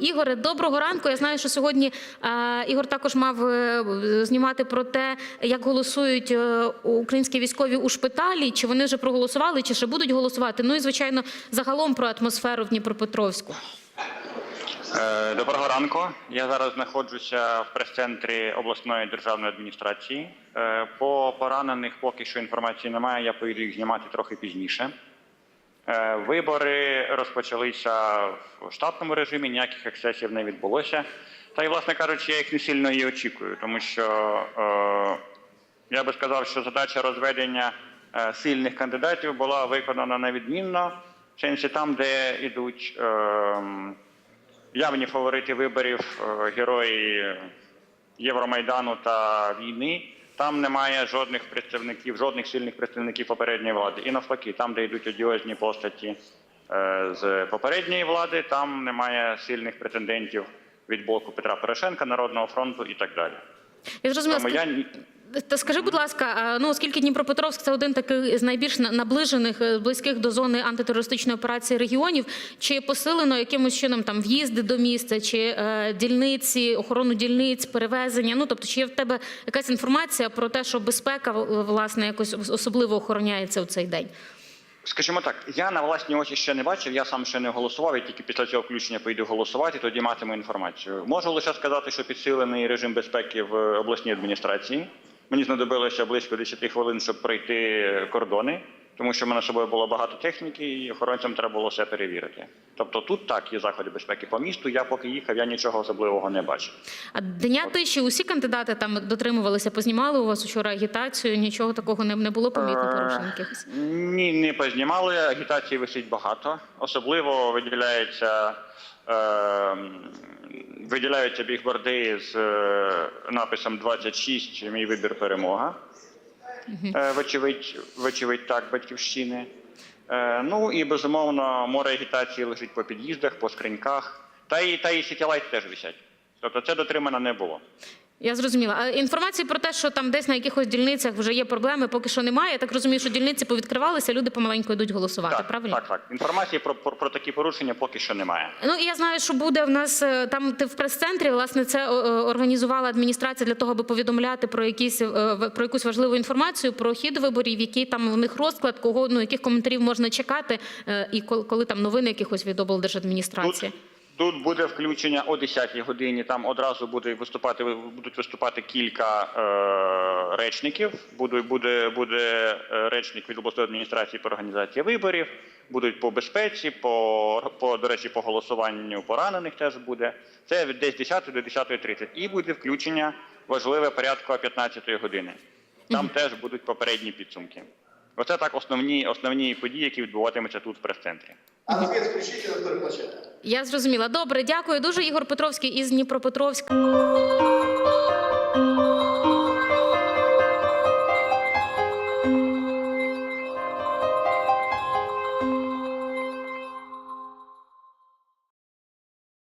Ігоре, доброго ранку. Я знаю, що сьогодні е, Ігор також мав е, знімати про те, як голосують е, українські військові у шпиталі. Чи вони вже проголосували, чи ще будуть голосувати? Ну і звичайно, загалом про атмосферу в Дніпропетровську. Доброго ранку. Я зараз знаходжуся в прес-центрі обласної державної адміністрації. По поранених поки що інформації немає. Я поїду їх знімати трохи пізніше. Е, Вибори розпочалися в штатному режимі, ніяких ексцесів не відбулося. Та й, власне кажучи, я їх не сильно і очікую, тому що е, я би сказав, що задача розведення е, сильних кандидатів була виконана невідмінно. В сенсі там, де йдуть е, явні фаворити виборів, е, герої Євромайдану та війни. Там немає жодних представників, жодних сильних представників попередньої влади. І навпаки, там, де йдуть одіозні постаті е, з попередньої влади, там немає сильних претендентів від боку Петра Порошенка, Народного фронту і так далі. Я зрозуміла. Тому я Та скажи, будь ласка, ну оскільки Дніпропетровськ це один такий з найбільш наближених е, близьких до зони антитерористичної операції регіонів, чи посилено якимось чином там в'їзди до міста, чи е, дільниці, охорону дільниць, перевезення? Ну тобто, чи є в тебе якась інформація про те, що безпека власне якось особливо охороняється у цей день? Скажімо так, я на власні очі ще не бачив, я сам ще не голосував, і тільки після цього включення поїду голосувати, тоді матиму інформацію. Можу лише сказати, що підсилений режим безпеки в обласній адміністрації. Мені знадобилося близько 10 хвилин, щоб пройти кордони, тому що в мене з собою було багато техніки, і охоронцям треба було все перевірити. Тобто тут так є заходи безпеки по місту. Я поки їхав, я нічого особливого не бачив. А дня тиші усі кандидати там дотримувалися, познімали у вас вчора агітацію, нічого такого не, не було помітно порушень якихось. Ні, не познімали. Агітації висить багато. Особливо виділяється, е, виділяються бігборди з е, написом 26 Мій вибір перемога. Е, вочевидь, вочевидь так, батьківщини. Е, ну і безумовно море агітації лежить по під'їздах, по скриньках. Та і та і сітілайт теж висять. Тобто це дотримано не було. Я зрозуміла. А інформації про те, що там десь на якихось дільницях вже є проблеми, поки що немає. Я так розумію, що дільниці повідкривалися, люди помаленьку йдуть голосувати. Так, правильно? так, так. Інформації про, про, про такі порушення поки що немає. Ну і я знаю, що буде в нас е, там. Ти в прес-центрі власне це організувала адміністрація для того, аби повідомляти про якісь е, в- про якусь важливу інформацію про хід виборів, який там у них розклад, кого ну яких коментарів можна чекати, е, і коли, коли там новини якихось від облдержадміністрації. Тут, тут буде включення о 10-й годині. Там одразу буде виступати, будуть виступати кілька е, речників. Буде, буде, буде е, речник від обласної адміністрації по організації виборів. Будуть по безпеці, по, по до речі, по голосуванню поранених теж буде. Це від десь 10 до 10.30. І буде включення важливе порядку о 15-ї години. Там теж будуть попередні підсумки. Оце так основні основні події, які відбуватимуться тут в прес-центрі. А на світ включіть на переплачення. Я зрозуміла. Добре, дякую дуже. Ігор Петровський із Дніпропетровська.